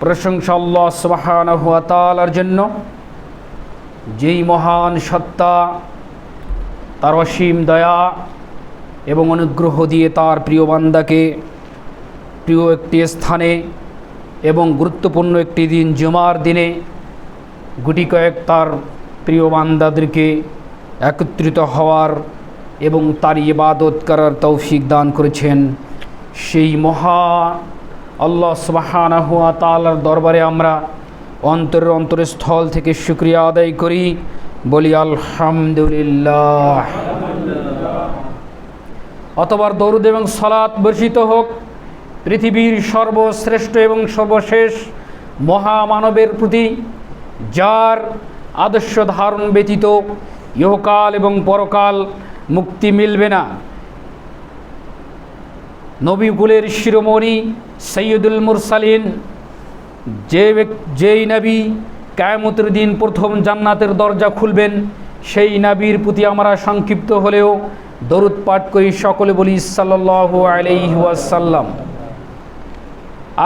প্রশংসা আল্লাহ সুবহানাহু জন্য। যেই মহান সত্তা, তার অসীম দয়া এবং অনুগ্রহ দিয়ে তার প্রিয় বান্দাকে প্রিয় একটি স্থানে এবং গুরুত্বপূর্ণ একটি দিন জুমার দিনে গুটি কয়েক তার প্রিয় বান্দাদেরকে একত্রিত হওয়ার এবং তার ইবাদত করার তৌফিক দান করেছেন। সেই মহা আল্লাহ সুবাহানা হুয়া তালার দরবারে আমরা অন্তরের অন্তরস্থল থেকে শুক্রিয়া আদায় করি। বলি আলহামদুলিল্লাহ। অতবার দরুদ এবং সলাৎ বর্ষিত হোক। পৃথিবীর সর্বশ্রেষ্ঠ এবং সর্বশেষ মহামানবের প্রতি যার আদর্শ ধারণ ব্যতীত ইহকাল এবং পরকাল মুক্তি মিলবে না। নবীকুলের শিরোমণি সৈয়দুল মুরসালিন, যে যেই নবী কায়ামতের দিন প্রথম জান্নাতের দরজা খুলবেন, সেই নবীর প্রতি আমরা সংক্ষিপ্ত হলেও দরুদ পাঠ করি সকলে বলি সাল্লাহ আলাইহি ওয়াসাল্লাম।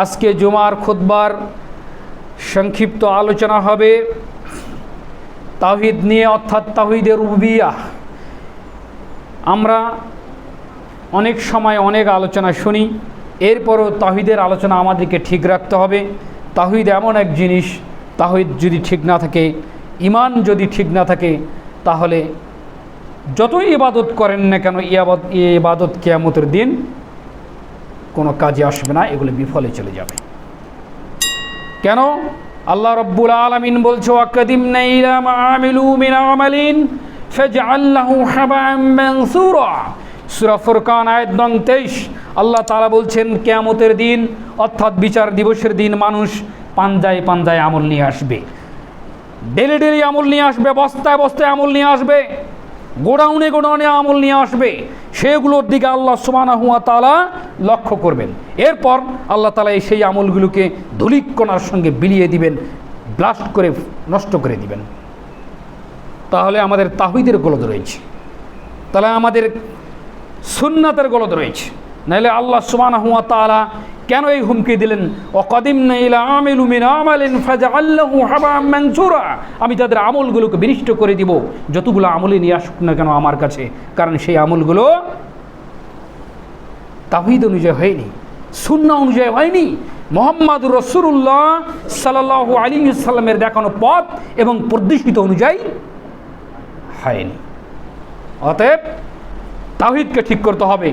আজকে জুমার খুতবার সংক্ষিপ্ত আলোচনা হবে তাহিদ নিয়ে, অর্থাৎ তাহিদের রুবিয়া। আমরা অনেক সময় অনেক আলোচনা শুনি, এরপরও তাহিদের আলোচনা আমাদেরকে ঠিক রাখতে হবে। তাহিদ এমন এক জিনিস, তাহিদ যদি ঠিক না থাকে ইমান যদি ঠিক না থাকে, তাহলে যতই ইবাদত করেন না কেন ইয়াবাদ ইবাদত কেয়ামতের দিন কোনো কাজে আসবে না, এগুলো বিফলে চলে যাবে। কেন? আল্লাহ রব্বুল আলমিন বলছে আমিলু মিন আমালিন ফাজআল্লাহু হাবাআম মানসুরা। সূরা ফুরকান আয়াত নং 23 আল্লাহ তাআলা বলছেন, কিয়ামতের দিন, অর্থাৎ বিচার দিবসের দিন মানুষ পাঞ্জায় পাঞ্জায় আমল নিয়ে আসবে। ডেলি ডেলি আমল নিয়ে আসবে, বস্তায় বস্তায় আমল নিয়ে আসবে, গোডাউনে গোডাউনে আমল নিয়ে আসবে। সেগুলোর দিকে আল্লাহ সুবানা হুয়া তালা লক্ষ্য করবেন। এরপর আল্লাহ তালা এই সেই আমলগুলোকে ধুলিকণার সঙ্গে বিলিয়ে দিবেন, ব্লাস্ট করে, নষ্ট করে দিবেন। তাহলে আমাদের তাহিদের গোলদ রয়েছে। তাহলে আমাদের সুন্নাতের গলদ রয়েছে। নাহলে আল্লাহ সুবানা হুয়া তালা কেন এই হুমকি দিলেন? হাবা মানসুরা। আমি তাদের আমলগুলোকে বিনিষ্ট করে দিব। যতগুলো আমলে নিয়ে আসুক না কেন আমার কাছে। কারণ সেই আমলগুলো তাহিদ অনুযায়ী হয়নি শূন্য অনুযায়ী হয়নি। মোহাম্মদ রসুল্লাহ সাল্লাহ আলী সাল্লামের দেখানো পথ এবং প্রদর্শিত অনুযায়ী হয়নি। অতএব তাহিদকে ঠিক করতে হবে।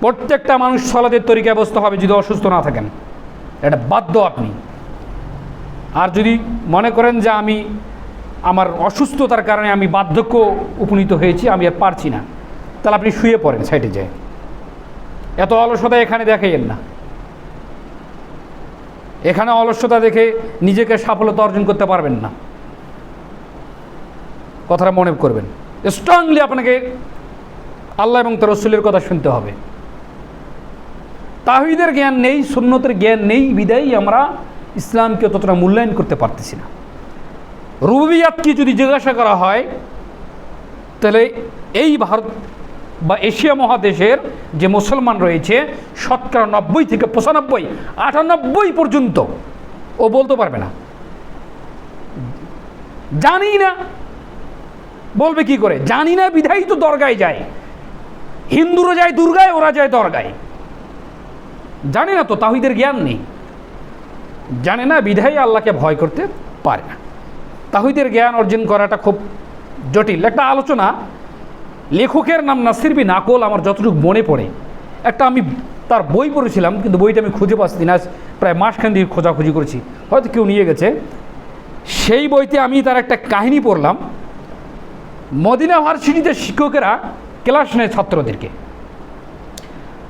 প্রত্যেকটা মানুষ সলাদের তরিকায় বসতে হবে যদি অসুস্থ না থাকেন। এটা বাধ্য আপনি। আর যদি মনে করেন যে আমি আমার অসুস্থতার কারণে আমি বার্ধক্য উপনীত হয়েছি, আমি আর পারছি না, তাহলে আপনি শুয়ে পড়েন সাইডে যায়। এত অলসতা এখানে দেখাইয়েন না। এখানে অলস্যতা দেখে নিজেকে সাফল্যতা অর্জন করতে পারবেন না। কথাটা মনে করবেন। স্ট্রংলি আপনাকে আল্লাহ এবং তার রসুলের কথা শুনতে হবে। তাহিদের জ্ঞান নেই, সুন্নতের জ্ঞান নেই, বিদায়ী আমরা ইসলামকে ততটা মূল্যায়ন করতে পারতেছি না। রুবিয়াতকে যদি জিজ্ঞাসা করা হয়, তাহলে এই ভারত বা এশিয়া মহাদেশের যে মুসলমান রয়েছে, শতকরা নব্বই থেকে পঁচানব্বই, আটানব্বই পর্যন্ত ও বলতে পারবে না। জানি না, বলবে কি করে? জানি না বিধাই তো দরগায় যায়। হিন্দুরা যায় দুর্গায়, ওরা যায় দরগায়। জানে না তো, তাহিদের জ্ঞান নেই। জানে না বিধাই আল্লাহকে ভয় করতে পারে না। তাহিদের জ্ঞান অর্জন করাটা খুব জটিল। একটা আলোচনা, লেখকের নাম নাসির বিন আকল, আমার যতটুকু মনে পড়ে। একটা আমি তার বই পড়েছিলাম, কিন্তু বইটা আমি খুঁজে পাচ্ছি না প্রায় মাসখান দিয়ে খোঁজাখুঁজি করেছি। হয়তো কেউ নিয়ে গেছে। সেই বইতে আমি তার একটা কাহিনী পড়লাম। মদিনা ভার্সিটিতে শিক্ষকেরা ক্লাস নেয় ছাত্রদেরকে।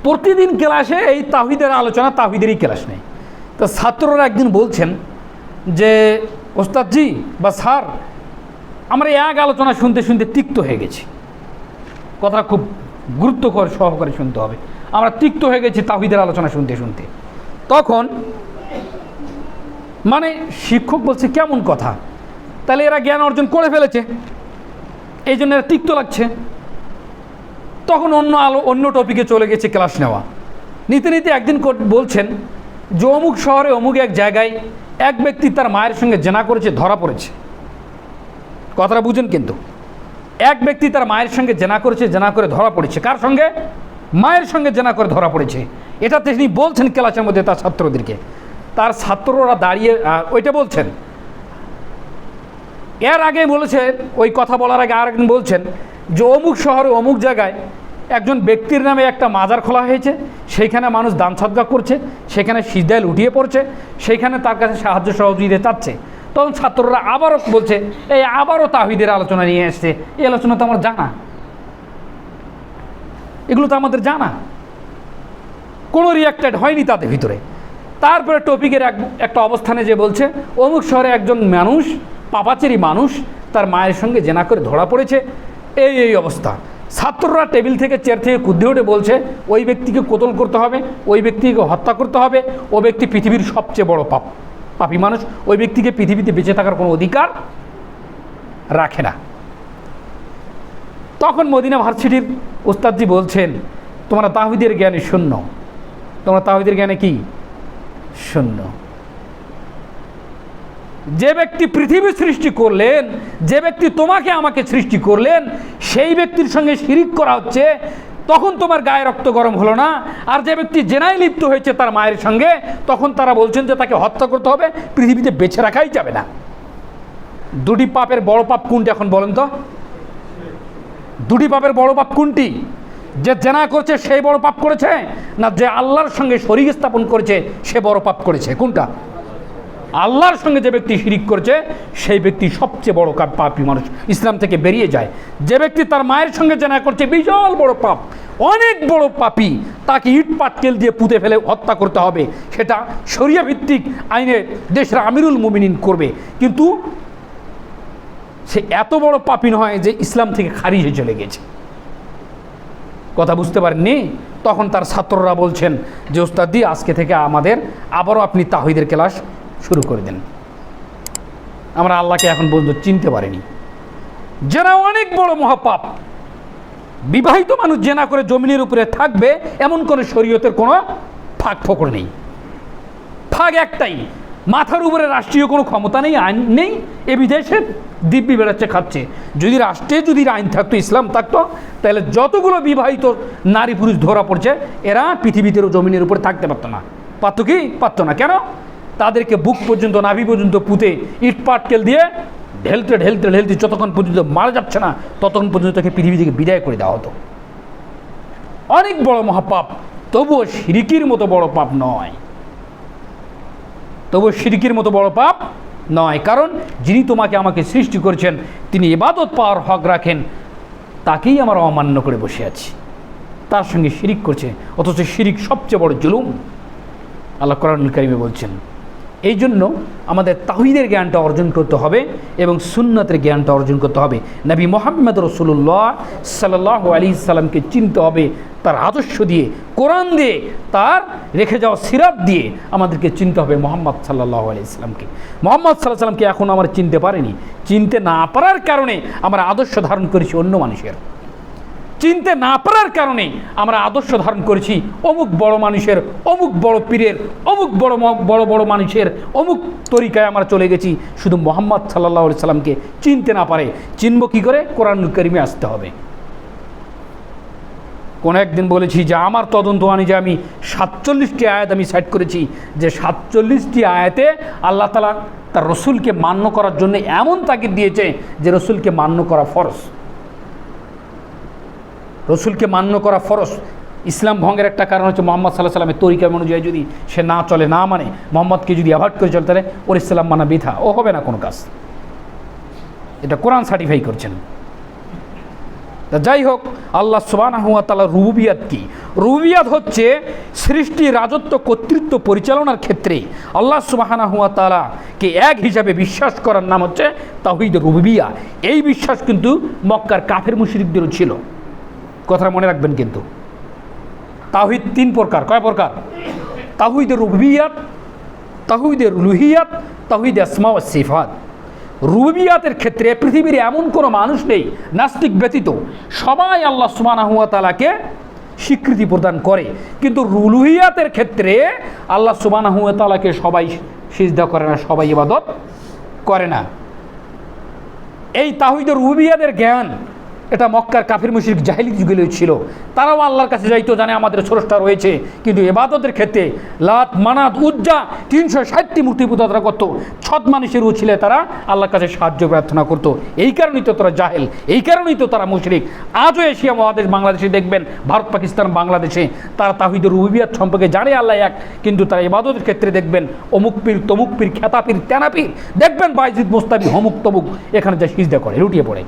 প্রতিদিন ক্লাসে এই তাহিদের আলোচনা, তাহিদেরই ক্লাস নেয়। তো ছাত্ররা একদিন বলছেন যে, ওস্তাদজি বা স্যার, আমরা এক আলোচনা শুনতে শুনতে তিক্ত হয়ে গেছি। কথা খুব গুরুত্বকর সহকারে শুনতে হবে। আমরা তিক্ত হয়ে গেছি তাহিদের আলোচনা শুনতে শুনতে। তখন মানে শিক্ষক বলছে, কেমন কথা? তাহলে এরা জ্ঞান অর্জন করে ফেলেছে। এই জন্য এরা তিক্ত লাগছে। তখন অন্য আলো, অন্য টপিকে চলে গেছে ক্লাস নেওয়া। নিতে নিতে একদিন বলছেন, যে অমুক শহরে অমুক এক জায়গায় এক ব্যক্তি তার মায়ের সঙ্গে জেনা করেছে, ধরা পড়েছে। কথাটা বুঝেন কিন্তু। এক ব্যক্তি তার মায়ের সঙ্গে জেনা করেছে, জেনা করে ধরা পড়েছে। কার সঙ্গে? মায়ের সঙ্গে জেনা করে ধরা পড়েছে। এটা তিনি বলছেন ক্লাসের মধ্যে তার ছাত্রদেরকে। তার ছাত্ররা দাঁড়িয়ে ওইটা বলছেন। এর আগে বলেছে ওই কথা বলার আগে আরেকদিন বলছেন যে অমুক শহরে অমুক জায়গায় একজন ব্যক্তির নামে একটা মাজার খোলা হয়েছে, সেইখানে মানুষ দান সদ্গা করছে, সেখানে সিজদায় লুটিয়ে পড়ছে, সেইখানে তার কাছে সাহায্য সহযোগিতা চাচ্ছে। তখন ছাত্ররা আবারও বলছে, এই আবারও তাহিদের আলোচনা নিয়ে এসছে। এই আলোচনা তো আমার জানা। এগুলো তো আমাদের জানা। কোনো রিয়াক্টেড হয়নি তাদের ভিতরে। তারপরে টপিকের এক, একটা অবস্থানে যে বলছে, অমুক শহরে একজন মানুষ, পাপাচেরি মানুষ, তার মায়ের সঙ্গে জেনা করে ধরা পড়েছে। এই এই অবস্থা। ছাত্ররা টেবিল থেকে চেয়ার থেকে কুদ্দে উঠে বলছে, ওই ব্যক্তিকে কোতল করতে হবে, ওই ব্যক্তিকে হত্যা করতে হবে, ও ব্যক্তি পৃথিবীর সবচেয়ে বড় পাপ। পাপী মানুষ, ওই ব্যক্তিকে পৃথিবীতে বেঁচে থাকার কোনো অধিকার রাখে না। তখন মদিনা ভার্সিটির ওস্তাদজি বলছেন, তোমরা তাহিদের জ্ঞানে শূন্য। তোমরা তাহিদের জ্ঞানে কি? শূন্য। যে ব্যক্তি পৃথিবী সৃষ্টি করলেন, যে ব্যক্তি তোমাকে আমাকে সৃষ্টি করলেন, সেই ব্যক্তির সঙ্গে শিরিক করা হচ্ছে, তখন তোমার গায়ে রক্ত গরম হলো না। আর যে ব্যক্তি জেনায় লিপ্ত হয়েছে তার মায়ের সঙ্গে, তখন তারা বলছেন যে তাকে হত্যা করতে হবে, পৃথিবীতে বেছে রাখাই যাবে না। দুটি পাপের বড় পাপ কোনটি এখন বলেন তো? দুটি পাপের বড় পাপ কোনটি? যে জেনা করছে সেই বড় পাপ করেছে, না যে আল্লাহর সঙ্গে শরীর স্থাপন করেছে, সে বড় পাপ করেছে? কোনটা? আল্লাহর সঙ্গে যে ব্যক্তি শিরিক করছে, সেই ব্যক্তি সবচেয়ে বড় কাপ পাপী মানুষ। ইসলাম থেকে বেরিয়ে যায়। যে ব্যক্তি তার মায়ের সঙ্গে জেনা করছে, বিশাল বড় পাপ। অনেক বড় পাপী। তাকে ইট পাটকেল দিয়ে পুঁতে ফেলে হত্যা করতে হবে। সেটা শরিয়া ভিত্তিক আইনে দেশের আমিরুল মুমিনিন করবে। কিন্তু সে এত বড় পাপি নয় যে ইসলাম থেকে খারিজ হয়ে চলে গেছে। কথা বুঝতে পারেননি? তখন তার ছাত্ররা বলছেন যে, ওস্তাদি, আজকে থেকে আমাদের আবারও আপনি তাহিদের ক্লাস শুরু করে দেন। আমরা আল্লাহকে এখন পর্যন্ত চিনতে পারিনি। জেনা অনেক বড় মহাপাপ, বিবাহিত মানুষ জেনা করে জমিনের উপরে থাকবে, এমন কোনো শরীয়তের কোনো ফাঁক ফোকর নেই। ফাঁক একটাই, মাথার উপরে রাষ্ট্রীয় কোনো ক্ষমতা নেই, আইন নেই, এ বিদেশে দিব্যি বেড়াচ্ছে, খাচ্ছে। যদি রাষ্ট্রে যদি আইন থাকতো, ইসলাম থাকতো, তাহলে যতগুলো বিবাহিত নারী পুরুষ ধরা পড়ছে, এরা পৃথিবীতে জমিনের উপরে থাকতে পারতো না। পারতো কি? পারতো না। কেন? তাদেরকে বুক পর্যন্ত, নাভি পর্যন্ত পুঁতে ইট পাটকেল দিয়ে ঢেলতে ঢেলতে ঢেলতে যতক্ষণ পর্যন্ত মারা যাচ্ছে না, ততক্ষণ পর্যন্ত তাকে পৃথিবী থেকে বিদায় করে দেওয়া হতো। অনেক বড় মহাপাপ, তবুও সিরিকির মতো বড় পাপ নয়। তবুও সিরিকির মতো বড় পাপ নয়, কারণ যিনি তোমাকে আমাকে সৃষ্টি করেছেন, তিনি ইবাদত পাওয়ার হক রাখেন, তাকেই আমার অমান্য করে বসে আছি। তার সঙ্গে শিরিক করছে, অথচ শিরিক সবচেয়ে বড় জুলুম। আল্লাহ কোরআনুল কারিমে বলছেন এই জন্য আমাদের তাহিদের জ্ঞানটা অর্জন করতে হবে এবং সুন্নতের জ্ঞানটা অর্জন করতে হবে। নবী মোহাম্মদ রসুল্লাহ সাল্লাহ আলী সাল্লামকে চিনতে হবে, তার আদর্শ দিয়ে, কোরআন দিয়ে, তার রেখে যাওয়া সিরাত দিয়ে আমাদেরকে চিনতে হবে মোহাম্মদ সাল্লাহ আলি ইসলামকে মোহাম্মদ সাল্লাহ সাল্লামকে এখন আমরা চিনতে পারিনি? চিনতে না পারার কারণে আমরা আদর্শ ধারণ করেছি অন্য মানুষের। চিনতে না পারার কারণে আমরা আদর্শ ধারণ করেছি। অমুক বড় মানুষের, অমুক বড় পীরের, অমুক বড় বড় বড় মানুষের, অমুক তরিকায় আমরা চলে গেছি। শুধু মোহাম্মদ সাল্লাহ সাল্লামকে চিনতে না পারে। চিনব কী করে? কোরআন করিমে আসতে হবে। কোনো একদিন বলেছি যে, আমার তদন্ত আনি যে আমি সাতচল্লিশটি আয়াত আমি সাইড করেছি, যে সাতচল্লিশটি আয়াতে আল্লাহ তালা তার রসুলকে মান্য করার জন্য এমন তাগিদ দিয়েছে যে রসুলকে মান্য করা ফরজ। রসুলকে মান্য করা ফরজ। ইসলাম ভঙ্গের একটা কারণ হচ্ছে মোহাম্মদ সাল্লাহ সাল্লামের তরিকা অনুযায়ী যদি সে না চলে, না মানে মোহাম্মদকে যদি অ্যাভয়েড করে চলে, তাহলে ওর ইসলাম মানা বৃথা। ও হবে না কোনো কাজ। এটা কোরআন সার্টিফাই করছেন। তা যাই হোক, আল্লাহ সুবাহ তালা রুবিয়াত কি? রুবিয়াত হচ্ছে সৃষ্টি, রাজত্ব, কর্তৃত্ব পরিচালনার ক্ষেত্রে আল্লাহ সুবাহানা তালাকে এক হিসাবে বিশ্বাস করার নাম হচ্ছে তাহিদ রুবিয়া এই বিশ্বাস কিন্তু মক্কার কাফের মুশরিকদেরও ছিল। কথাটা মনে রাখবেন কিন্তু। তাহিদ তিন প্রকার। কয় প্রকার? তাহিদের রুবিয়াত তাহিদের রুহিয়াত তাহিদ আসমা সিফাত। রুবিয়াতের ক্ষেত্রে পৃথিবীর এমন কোনো মানুষ নেই, নাস্তিক ব্যতীত। সবাই আল্লাহ সুবানা হুয়া তালাকে স্বীকৃতি প্রদান করে। কিন্তু রুলুহিয়াতের ক্ষেত্রে আল্লাহ সুবানাহু তালাকে সবাই সিজদা করে না, সবাই ইবাদত করে না। এই তাহিদের রুবিয়াদের জ্ঞান এটা মক্কার কাফির মুশরিক জাহিলি যুগেও ছিল। তারাও আল্লাহর কাছে যাইতো, জানে আমাদের স্রষ্টা রয়েছে। কিন্তু এবাদতের ক্ষেত্রে লাত, মানাত, উজ্জা তিনশো ষাটটি মূর্তি পূজা তারা করতো। ছদ মানুষের উছিলে তারা আল্লাহর কাছে সাহায্য প্রার্থনা করতো। এই কারণেই তো তারা জাহেল, এই কারণেই তো তারা মুশরিক। আজও এশিয়া মহাদেশ বাংলাদেশে দেখবেন, ভারত, পাকিস্তান, বাংলাদেশে তারা তাহিদের রুবিয়াত সম্পর্কে জানে আল্লাহ এক, কিন্তু তারা এবাদতের ক্ষেত্রে দেখবেন, অমুক পীর, তমুক পীর, খেতাপীর, তেনাপীর। দেখবেন বাইজিদ মোস্তাবি হমুক তমুক, এখানে যা সিজদা করে, লুটিয়ে পড়ে।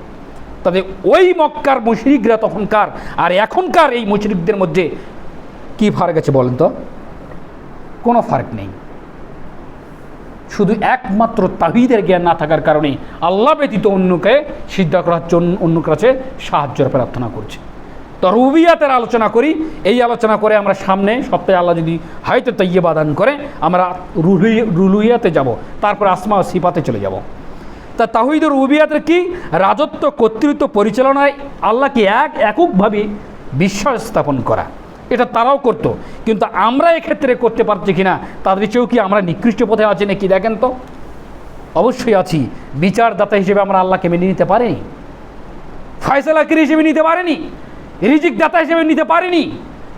তাদের ওই মক্কার মুশরিকরা তখনকার, আর এখনকার এই মুশরিকদের মধ্যে কি ফারাক আছে বলেন তো? কোনো ফারাক নেই। শুধু একমাত্র তাহিদের জ্ঞান না থাকার কারণে আল্লাহ ব্যতীত অন্যকে সিদ্ধা করার জন্য অন্য কাছে সাহায্যের প্রার্থনা করছে। তো রুবিয়াতের আলোচনা করি। এই আলোচনা করে আমরা সামনে সপ্তাহে আল্লাহ যদি হয়তো তৈয়বা দান করে, আমরা রুলুই রুলুইয়াতে যাব। তারপর আসমা সিপাতে চলে যাব। তা তাহিদুর রুবিয়াতের কি? রাজত্ব, কর্তৃত্ব পরিচালনায় আল্লাহকে এক এককভাবে বিশ্বাস স্থাপন করা। এটা তারাও করতো। কিন্তু আমরা এক্ষেত্রে করতে পারছি কিনা তাদের চেয়েও কি আমরা নিকৃষ্ট পথে আছি নাকি দেখেন তো? অবশ্যই আছি। বিচারদাতা হিসেবে আমরা আল্লাহকে মেনে নিতে পারিনি। ফয়সালাকির হিসেবে নিতে পারেনি। রিজিক দাতা হিসেবে নিতে পারিনি।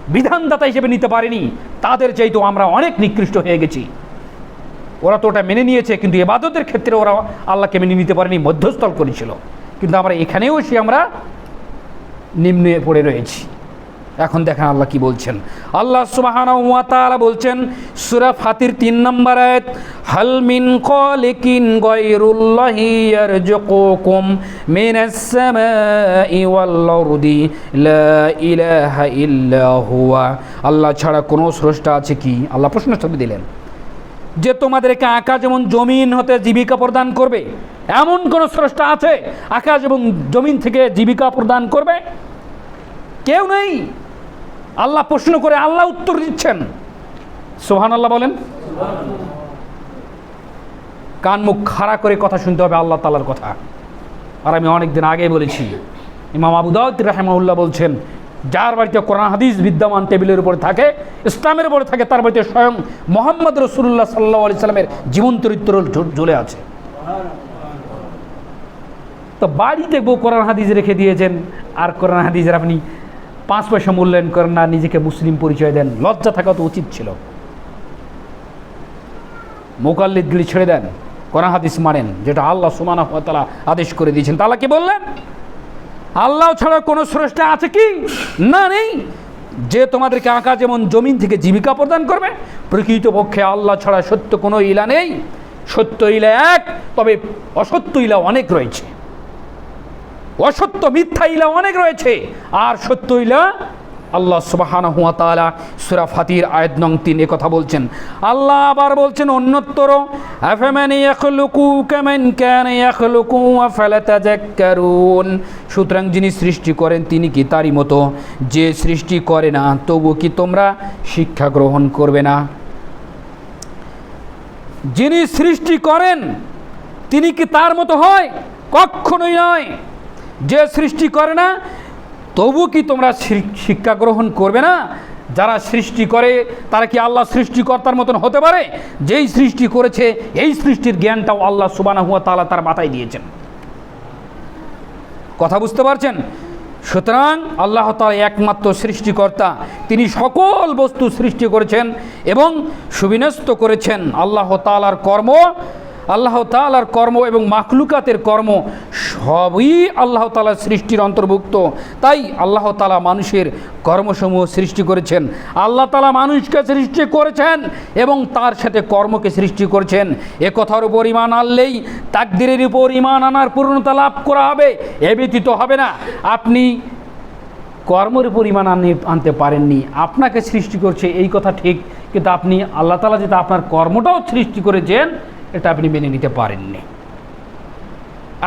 বিধানদাতা হিসেবে নিতে পারিনি। তাদের চাইতেও আমরা অনেক নিকৃষ্ট হয়ে গেছি। ওরা তো ওটা মেনে নিয়েছে, কিন্তু এবাদতের ক্ষেত্রে ওরা আল্লাহকে মেনে নিতে পারেনি, মধ্যস্থল করেছিল। কিন্তু আমরা এখানেও এসে আমরা নিম্নে পড়ে রয়েছি। এখন দেখেন আল্লাহ কি বলছেন। আল্লাহ তাআলা বলছেন, সূরা ফাতির তিন নম্বর আয়াত, হাল মিন খালিকিন গায়রুল্লাহি ইয়ারযুকুকুম মিনাস সামাই লা ইলাহা ইল্লা আল্লাহ ছাড়া কোনো স্রষ্টা আছে কি? আল্লাহ প্রশ্ন ছবি দিলেন। যে তোমাদেরকে আকাশ যেমন জমিন হতে জীবিকা প্রদান করবে, এমন কোন স্রষ্টা আছে আকাশ এবং জমিন থেকে জীবিকা প্রদান করবে? কেউ নেই। আল্লাহ প্রশ্ন করে আল্লাহ উত্তর দিচ্ছেন। সোহান আল্লাহ বলেন। কান মুখ খাড়া করে কথা শুনতে হবে আল্লাহ তালার কথা। আর আমি অনেকদিন আগে বলেছি, ইমাম আবু দাউদ রাহেমাউল্লাহ বলছেন যার বাড়িতে কোরআন, হাদিস বিদ্যমান টেবিলের উপরে থাকে, ইসলামের উপরে থাকে, তার বাড়িতে স্বয়ং মোহাম্মদ রসুল্লাহ সাল্লাহ আলি সাল্লামের জীবন চরিত্র ঝুলে আছে। তো বাড়িতে বউ কোরআন, হাদিস রেখে দিয়েছেন, আর কোরআন, হাদিসের আপনি পাঁচ পয়সা মূল্যায়ন করেন না, নিজেকে মুসলিম পরিচয় দেন, লজ্জা থাকা তো উচিত ছিল। মোকাল্লিদগুলি ছেড়ে দেন, কোরআন, হাদিস মানেন, যেটা আল্লাহ সুমানা তালা আদেশ করে দিয়েছেন। তালা কি বললেন? আল্লাহ ছাড়া কোনো স্রষ্টা আছে কি? না নেই। যে তোমাদেরকে আঁকা যেমন জমিন থেকে জীবিকা প্রদান করবে, প্রকৃতপক্ষে আল্লাহ ছাড়া সত্য কোনো ইলা নেই। সত্য ইলা এক, তবে অসত্য ইলা অনেক রয়েছে। অসত্য মিথ্যা ইলা অনেক রয়েছে। আর সত্য ইলা আল্লাহ সুবাহান হুয়া তালা সুরা ফাতির আয়াত নং তিন কথা বলছেন। আল্লাহ আবার বলছেন অন্যত্তর সুতরাং যিনি সৃষ্টি করেন, তিনি কি তারই মতো? যে সৃষ্টি করে না, তবু কি তোমরা শিক্ষা গ্রহণ করবে না? যিনি সৃষ্টি করেন, তিনি কি তার মতো হয়? কখনোই নয়। যে সৃষ্টি করে না তবু কি তোমরা শিক্ষা গ্রহণ করবে না? যারা সৃষ্টি করে, তারা কি আল্লাহ সৃষ্টিকর্তার মতন হতে পারে? যেই সৃষ্টি করেছে, এই সৃষ্টির জ্ঞানটাও আল্লাহ সুবানা হুয়া তালা তার মাথায় দিয়েছেন। কথা বুঝতে পারছেন? সুতরাং আল্লাহ তালা একমাত্র সৃষ্টিকর্তা। তিনি সকল বস্তু সৃষ্টি করেছেন এবং সুবিন্যস্ত করেছেন। আল্লাহ তালার কর্ম আল্লাহ তালার কর্ম এবং মাখলুকাতের কর্ম সবই আল্লাহ তালার সৃষ্টির অন্তর্ভুক্ত। তাই আল্লাহ তালা মানুষের কর্মসমূহ সৃষ্টি করেছেন। আল্লাহ তালা মানুষকে সৃষ্টি করেছেন এবং তার সাথে কর্মকে সৃষ্টি করেছেন। এ কথার উপর ইমান আনলেই তাকদিরের উপর ইমান আনার পূর্ণতা লাভ করা হবে, এ ব্যতীত হবে না। আপনি কর্মের উপর ইমান আনি আনতে পারেননি। আপনাকে সৃষ্টি করছে এই কথা ঠিক, কিন্তু আপনি আল্লাহ তালা যেটা আপনার কর্মটাও সৃষ্টি করেছেন এটা আপনি মেনে নিতে পারেননি।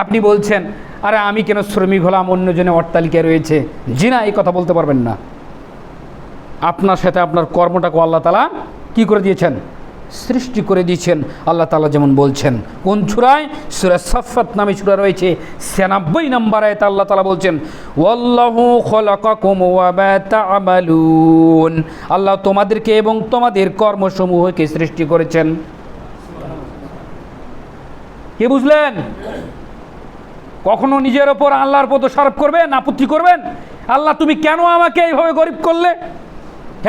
আপনি বলছেন, আরে আমি কেন শ্রমিক হলাম? অন্যজনে অট্টালিকায় রয়েছে। জি না, এই কথা বলতে পারবেন না। আপনার সাথে আপনার কর্মটাকে আল্লাহ তালা কি করে দিয়েছেন? সৃষ্টি করে দিয়েছেন। আল্লাহ তালা যেমন বলছেন, কোন ছুরায় সুরা সাফাত নামে ছুরা রয়েছে, ছিয়ানব্বই নম্বর আয়তে আল্লাহ তালা বলছেন আল্লাহ তোমাদেরকে এবং তোমাদের কর্মসমূহকে সৃষ্টি করেছেন। কে বুঝলেন? কখনো নিজের ওপর আল্লাহর পদ সারপ করবেন, আপত্তি করবেন? আল্লাহ, তুমি কেন আমাকে এইভাবে গরিব করলে?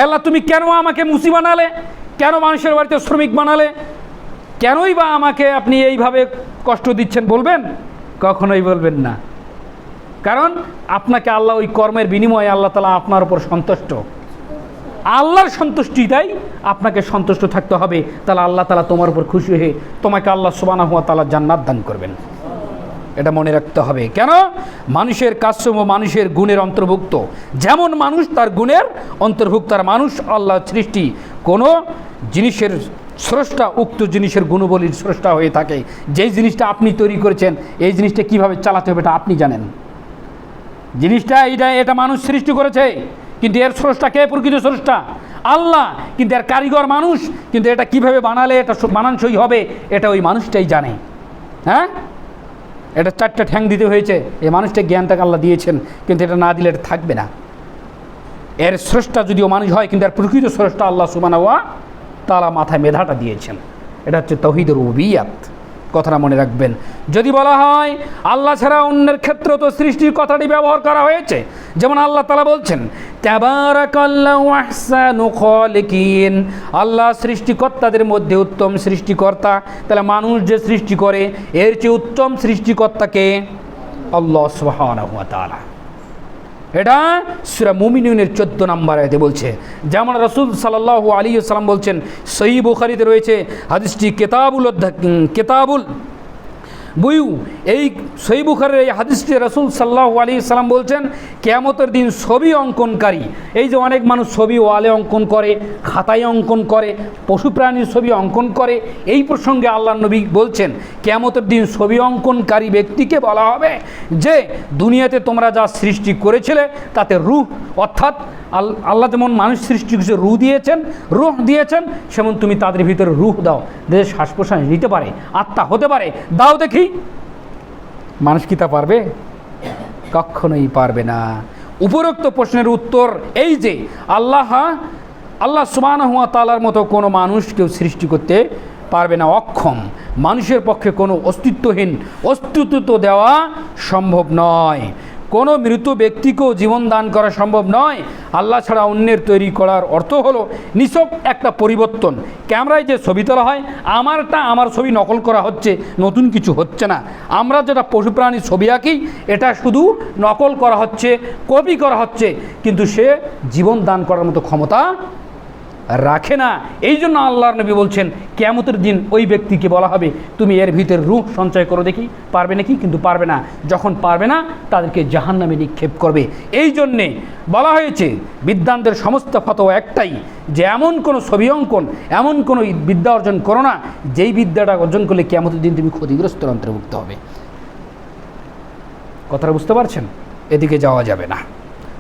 আল্লাহ, তুমি কেন আমাকে মুসি বানালে? কেন মানুষের বাড়িতে শ্রমিক বানালে? কেনই বা আমাকে আপনি এইভাবে কষ্ট দিচ্ছেন বলবেন? কখনোই বলবেন না। কারণ আপনাকে আল্লাহ ওই কর্মের বিনিময়ে আল্লাহ তালা আপনার উপর সন্তুষ্ট। আল্লাহর সন্তুষ্টি তাই আপনাকে সন্তুষ্ট থাকতে হবে। তাহলে আল্লাহ তালা তোমার উপর খুশি হয়ে তোমাকে আল্লাহ সুবানা হুয়া তালা জান্নাত দান করবেন। এটা মনে রাখতে হবে। কেন? মানুষের কাজসমূহ মানুষের গুণের অন্তর্ভুক্ত। যেমন মানুষ তার গুণের অন্তর্ভুক্ত আর মানুষ আল্লাহ সৃষ্টি কোনো জিনিসের স্রষ্টা উক্ত জিনিসের গুণবলীর স্রষ্টা হয়ে থাকে। যেই জিনিসটা আপনি তৈরি করেছেন, এই জিনিসটা কীভাবে চালাতে হবে এটা আপনি জানেন। জিনিসটা এইটা, এটা মানুষ সৃষ্টি করেছে। কিন্তু এর স্রষ্টা কে? প্রকৃত স্রষ্টা? আল্লাহ। কিন্তু এর কারিগর মানুষ, কিন্তু এটা কীভাবে বানালে এটা মানানসই হবে, এটা ওই মানুষটাই জানে। হ্যাঁ? এটা চারটা ঠ্যাং দিতে হয়েছে, এই মানুষটা জ্ঞানটাকে আল্লাহ দিয়েছেন, কিন্তু এটা না দিলে এটা থাকবে না। এর স্রষ্টা যদিও মানুষ হয়, কিন্তু এর প্রকৃত স্রষ্টা আল্লাহ সুবানাওয়া তারা মাথায় মেধাটা দিয়েছেন। এটা হচ্ছে তহিদের উবিয়াত কথাটা মনে রাখবেন। যদি বলা হয়, আল্লাহ ছাড়া অন্যের ক্ষেত্রে তো সৃষ্টির কথাটি ব্যবহার করা হয়েছে, যেমন আল্লাহ তালা বলছেন আল্লাহ সৃষ্টিকর্তাদের মধ্যে উত্তম সৃষ্টিকর্তা। তাহলে মানুষ যে সৃষ্টি করে, এর চেয়ে উত্তম সৃষ্টিকর্তাকে আল্লাহ তাআলা। এটা সুরা মুমিনুনের চোদ্দ নম্বর আয়তে বলছে। যেমন রসুল সাল্লাহ আলী সাল্লাম বলছেন সহি বুখারিতে রয়েছে, হাদিসটি কেতাবুল কেতাবুল বুইউ এই সহি বুখারের এই হাদিসটি রসুল সাল্লাহ আলী সাল্লাম বলছেন, কেয়ামতের দিন ছবি অঙ্কনকারী। এই যে অনেক মানুষ ছবি ওয়ালে অঙ্কন করে, খাতায় অঙ্কন করে, পশু প্রাণীর ছবি অঙ্কন করে, এই প্রসঙ্গে আল্লাহ নবী বলছেন, কেয়ামতের দিন ছবি অঙ্কনকারী ব্যক্তিকে বলা হবে যে, দুনিয়াতে তোমরা যা সৃষ্টি করেছিলে, তাতে রুহ, অর্থাৎ আল্লাহ যেমন মানুষ সৃষ্টি করেছে রু দিয়েছেন, রুহ দিয়েছেন, সেমন তুমি তাদের ভিতরে রুহ দাও। যে শ্বাস প্রশ্বাস নিতে পারে, আত্মা হতে পারে। দাও দেখি। মানুষ কি তা পারবে? কখনোই পারবে না। উপরোক্ত প্রশ্নের উত্তর এই যে, আল্লাহ আল্লাহ সুবান হুয়া তালার মতো কোনো মানুষ কেউ সৃষ্টি করতে পারবে না। অক্ষম। মানুষের পক্ষে কোনো অস্তিত্বহীন অস্তিত্ব দেওয়া সম্ভব নয়। কোনো মৃত ব্যক্তিকেও জীবন দান করা সম্ভব নয়। আল্লাহ ছাড়া অন্যের তৈরি করার অর্থ হলো নিছক একটা পরিবর্তন। ক্যামেরায় যে ছবি তোলা হয়, আমারটা আমার ছবি নকল করা হচ্ছে, নতুন কিছু হচ্ছে না। আমরা যেটা পশু প্রাণীর ছবি আঁকি, এটা শুধু নকল করা হচ্ছে, কপি করা হচ্ছে, কিন্তু সে জীবন দান করার মতো ক্ষমতা রাখে না। এই জন্য আল্লাহর নবী বলছেন, কেয়ামতের দিন ওই ব্যক্তিকে বলা হবে, তুমি এর ভিতরে রূহ সঞ্চয় করো দেখি, পারবে নাকি? কিন্তু পারবে না। যখন পারবে না, তাদেরকে জাহান্নামে নিক্ষেপ করবে। এই জন্যে বলা হয়েছে বিদ্যানদের সমস্ত ফতোয়া একটাই, যে এমন কোনো ছবি অঙ্কন, এমন কোনো বিদ্যা অর্জন করো না, যেই বিদ্যাটা অর্জন করলে কেয়ামতের দিন তুমি ক্ষতিগ্রস্তের অন্তর্ভুক্ত হবে। কথাটা বুঝতে পারছেন? এদিকে যাওয়া যাবে না।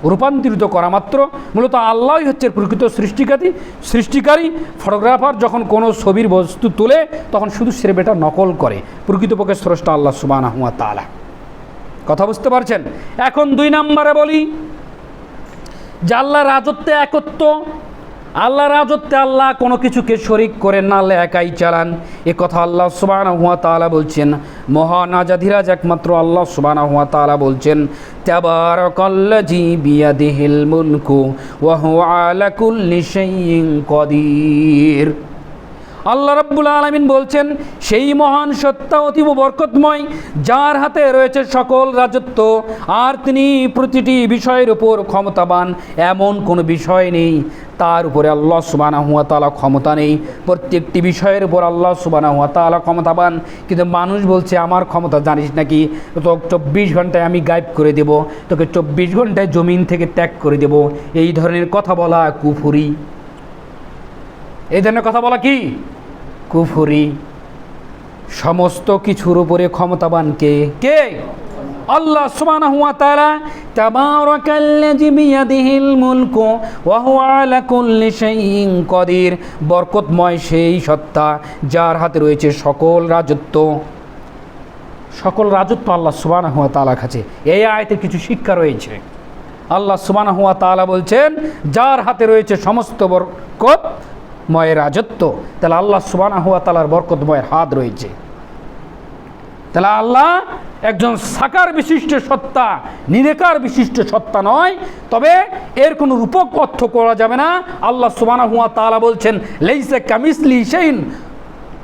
রূপান্তরিত করা মাত্র। মূলত আল্লাহই হচ্ছে প্রকৃত সৃষ্টিকারী। সৃষ্টিকারী ফটোগ্রাফার যখন কোনো ছবির বস্তু তোলে, তখন শুধু সে বেটা নকল করে। প্রকৃতপক্ষে স্রষ্টা আল্লাহ সুবান আহমা তালা কথা বুঝতে পারছেন? এখন দুই নম্বরে বলি, যে আল্লাহ রাজত্বে একত্ব আল্লাহ রাজত্বে আল্লাহ কোনো কিছুকে শরিক করেন না, আল্লাহ একাই চালান। এ কথা আল্লাহ সুবানা হুয়া তালা বলছেন। মহান আজাধিরাজ একমাত্র আল্লাহ সুবানা হুয়া তালা বলছেন তাবারাকাল্লাজি বিয়াদিহিল মুলকু ওয়া হুয়া আলা কুল্লি শাইইন আল্লাহ রাব্বুল আলামিন বলছেন, সেই মহান সত্তা অতীব বরকতময়, যার হাতে রয়েছে সকল রাজত্ব, আর তিনি প্রতিটি বিষয়ের উপর ক্ষমতাবান, এমন কোনো বিষয় নেই। তার উপরে আল্লাহ সুবানা হুয়া তালা ক্ষমতা নেই। প্রত্যেকটি বিষয়ের উপর আল্লাহ সুবানা হুয়া তালা ক্ষমতাবান। কিন্তু মানুষ বলছে, আমার ক্ষমতা জানিস নাকি? তো চব্বিশ ঘন্টায় আমি গায়েব করে দেব। তোকে চব্বিশ ঘন্টায় জমিন থেকে ত্যাগ করে দেব। এই ধরনের কথা বলা কুফুরি। এই ধরনের কথা বলা কি? কুফুরি সমস্ত কিছুর উপরে ক্ষমতাবান কে? কে? আল্লাহ সুবহানাহু ওয়া তাআলা তাবারাকাল্লাযী বিয়াদিহিল মুলকু ওয়া হুয়া আলা কুল্লি শাইইন কদির। বরকতময় সেই সত্তা যার হাতে রয়েছে সকল রাজত্ব। সকল রাজত্ব আল্লাহ সুবহানাহু ওয়া তাআলার কাছে। এই আয়াতে কিছু শিক্ষা রয়েছে। আল্লাহ সুবহানাহু ওয়া তাআলা বলছেন, যার হাতে রয়েছে সমস্ত বরকতময় রাজত্ব। তাহলে আল্লাহ সুবানা হুয়া তালার বরকতময়ের হাত রয়েছে। তাহলে আল্লাহ একজন সাকার বিশিষ্ট সত্তা, নিরেকার বিশিষ্ট সত্তা নয়, তবে এর কোনো রূপক অর্থ করা যাবে না। আল্লাহ সুবানা হুয়া তালা বলছেন, লেইসে কামিসলি সেইন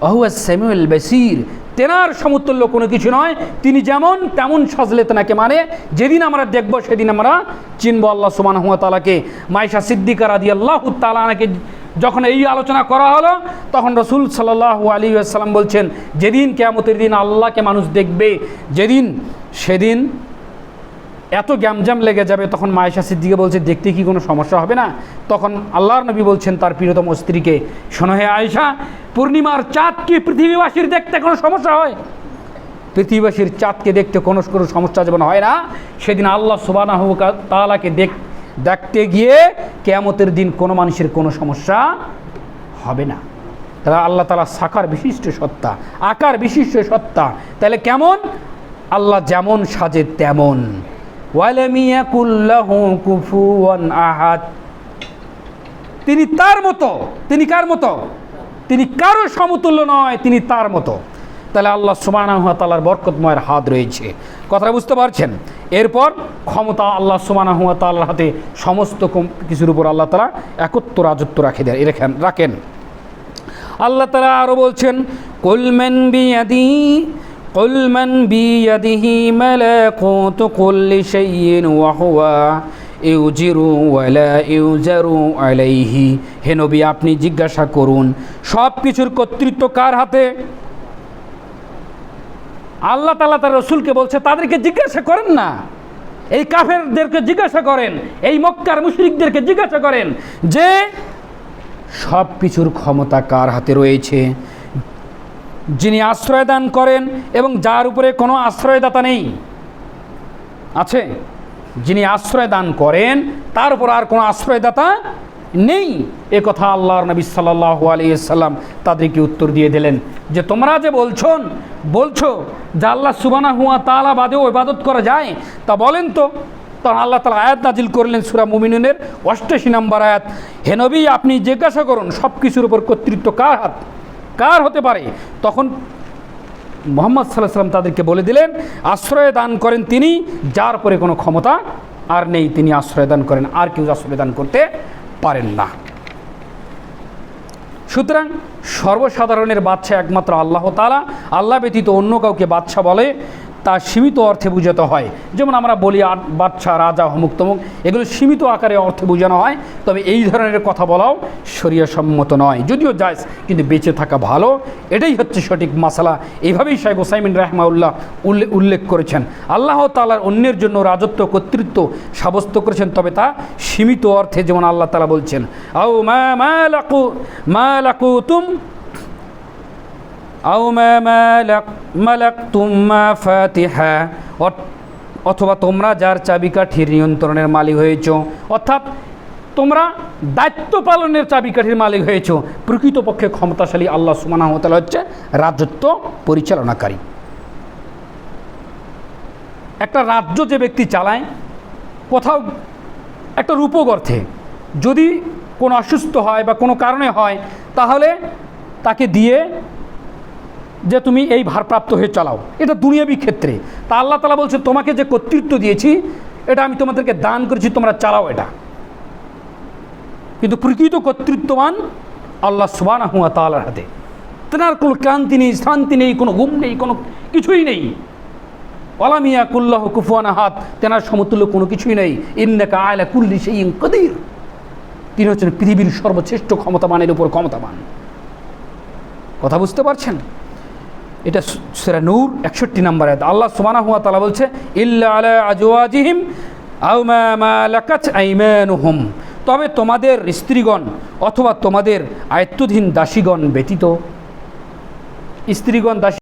অহুয়া স্যামুয়েল বেসির। তেনার সমতুল্য কোনো কিছু নয়। তিনি যেমন তেমন সাজলে তেনাকে মানে। যেদিন আমরা দেখব, সেদিন আমরা চিনব আল্লাহ সুবান হুয়া তালাকে মাইশা সিদ্দিকার আদি আল্লাহ তালাকে যখন এই আলোচনা করা হলো, তখন রসুল সাল্লাহ আলী আসসালাম বলছেন, যেদিন কেয়ামতের দিন আল্লাহকে মানুষ দেখবে, যেদিন, সেদিন এত গ্যামজাম লেগে যাবে, তখন মায়েশা সিদ্দিকে বলছে, দেখতে কি কোনো সমস্যা হবে না? তখন আল্লাহর নবী বলছেন তার প্রিয়তম স্ত্রীকে, শোনো হে আয়েশা, পূর্ণিমার চাঁদ কি পৃথিবীবাসীর দেখতে কোনো সমস্যা হয়? পৃথিবীবাসীর চাঁদকে দেখতে কোনো কোনো সমস্যা যেমন হয় না, সেদিন আল্লাহ সুবানাহ তালাকে দেখ, দেখতে গিয়ে কেয়ামতের দিন কোনো মানুষের কোনো সমস্যা হবে না। তাহলে আল্লাহ তালা সাকার বিশিষ্ট সত্তা, আকার বিশিষ্ট সত্তা, তাহলে কেমন? আল্লাহ যেমন সাজে তেমন। আহাদ। তিনি তার মতো, তিনি কার মতো? তিনি কারও সমতুল্য নয়, তিনি তার মতো। তাহলে আল্লাহ সুবানাহ তালার বরকতময়ের হাত রয়েছে। কথাটা বুঝতে পারছেন? এরপর ক্ষমতা আল্লাহ সুবানাহ তালার হাতে সমস্ত কিছুর উপর আল্লাহ তালা একত্র রাজত্ব রাখে দেন রেখেন, রাখেন। আল্লাহ তালা আরও বলছেন কুলমেন বিয়াদি قل من بيده ملكوت كل شيء وهو ইউজির ওয়ালা ইউজারু আলাইহি হে নবী আপনি জিজ্ঞাসা করুন সব কিছুর কর্তৃত্ব কার হাতে আল্লাহ তালা তার রসুলকে বলছে তাদেরকে জিজ্ঞাসা করেন না এই কাফেরদেরকে জিজ্ঞাসা করেন এই মক্কার মুশরিকদেরকে জিজ্ঞাসা করেন যে সব কিছুর ক্ষমতা কার হাতে রয়েছে যিনি আশ্রয় দান করেন এবং যার উপরে কোনো আশ্রয়দাতা নেই, আছে? যিনি আশ্রয় দান করেন, তার উপর আর কোনো আশ্রয়দাতা নেই। এ কথা আল্লাহর নবী সাল্লাহ আলিয়াল্লাম তাদেরকে উত্তর দিয়ে দিলেন যে, তোমরা যে বলছন, বলছো যে আল্লাহ সুবানা হুয়া তালা বাদেও ইবাদত করা যায়, তা বলেন তো। তখন আল্লাহ তালা আয়াত নাজিল করলেন সুরা মুমিনুনের অষ্টাশি নম্বর আয়াত। হে নবী, আপনি জিজ্ঞাসা করুন সব কিছুর উপর কর্তৃত্ব কার হাত? কার হতে পারে। তখন মোহাম্মদ সাল্লাহ সাল্লাম তাদেরকে বলে দিলেন, আশ্রয় দান করেন তিনি, যার পরে কোনো ক্ষমতা আর নেই। তিনি আশ্রয় দান করেন, আর কেউ আশ্রয় দান করতে পারেন না। সুতরাং সর্বসাধারণের বাচ্চা একমাত্র আল্লাহ তালা আল্লাহ ব্যতীত অন্য কাউকে বাচ্চা বলে তা সীমিত অর্থে বোঝাতে হয়। যেমন আমরা বলি বাচ্চা রাজা হমুক তমুক, এগুলো সীমিত আকারে অর্থে বোঝানো হয়। তবে এই ধরনের কথা বলাও সম্মত নয়। যদিও যায় কিন্তু বেঁচে থাকা ভালো। এটাই হচ্ছে সঠিক মাসালা। এইভাবেই শাহেব ওসাইমিন রাহমাউল্লাহ উল্লেখ করেছেন। আল্লাহ তালার অন্যের জন্য রাজত্ব, কর্তৃত্ব সাব্যস্ত করেছেন, তবে তা সীমিত অর্থে, যেমন আল্লাহ তালা বলছেন, আও মা মা লাকু মা লাকু তুম আও মা মালাক মালাকতুম মাফাতিহা অট- অথবা তোমরা যার চাবিকাঠির নিয়ন্ত্রণের মালিক হয়েছ, অর্থাৎ তোমরা দায়িত্ব পালনের চাবিকাঠির মালিক হয়েছ, প্রকৃতপক্ষে ক্ষমতাশালী আল্লাহ সুমানা হতাল হচ্ছে রাজত্ব পরিচালনাকারী। একটা রাজ্য যে ব্যক্তি চালায়, কোথাও একটা রূপক অর্থে যদি কোনো অসুস্থ হয় বা কোনো কারণে হয়, তাহলে তাকে দিয়ে যে তুমি এই ভারপ্রাপ্ত হয়ে চালাও। এটা দুনিয়াবি ক্ষেত্রে। তা আল্লাহ তালা বলছে, তোমাকে যে কর্তৃত্ব দিয়েছি, এটা আমি তোমাদেরকে দান করেছি, তোমরা চালাও এটা। কিন্তু প্রকৃত কর্তৃত্ববান আল্লাহ সুবানা হুয়া তালার হাতে। তেনার কোনো ক্লান্তি নেই, শান্তি নেই, কোনো ঘুম নেই, কোনো কিছুই নেই। অলামিয়া কুল্লাহ কুফুয়ানা হাত তেনার সমতুল্য কোনো কিছুই নেই। ইন্নাকা আয়লা কুল্লি সেই কদির। তিনি হচ্ছেন পৃথিবীর সর্বশ্রেষ্ঠ ক্ষমতাবানের উপর ক্ষমতাবান। কথা বুঝতে পারছেন? এটা সেরা নূর, একষট্টি নম্বর আয়াত। আল্লাহ সুবানা হুয়া তালা বলছে, ইল্লা আলা তবে তোমাদের স্ত্রীগণ অথবা তোমাদের আয়ত্তধীন দাসীগণ ব্যতীত, স্ত্রীগণ দাসী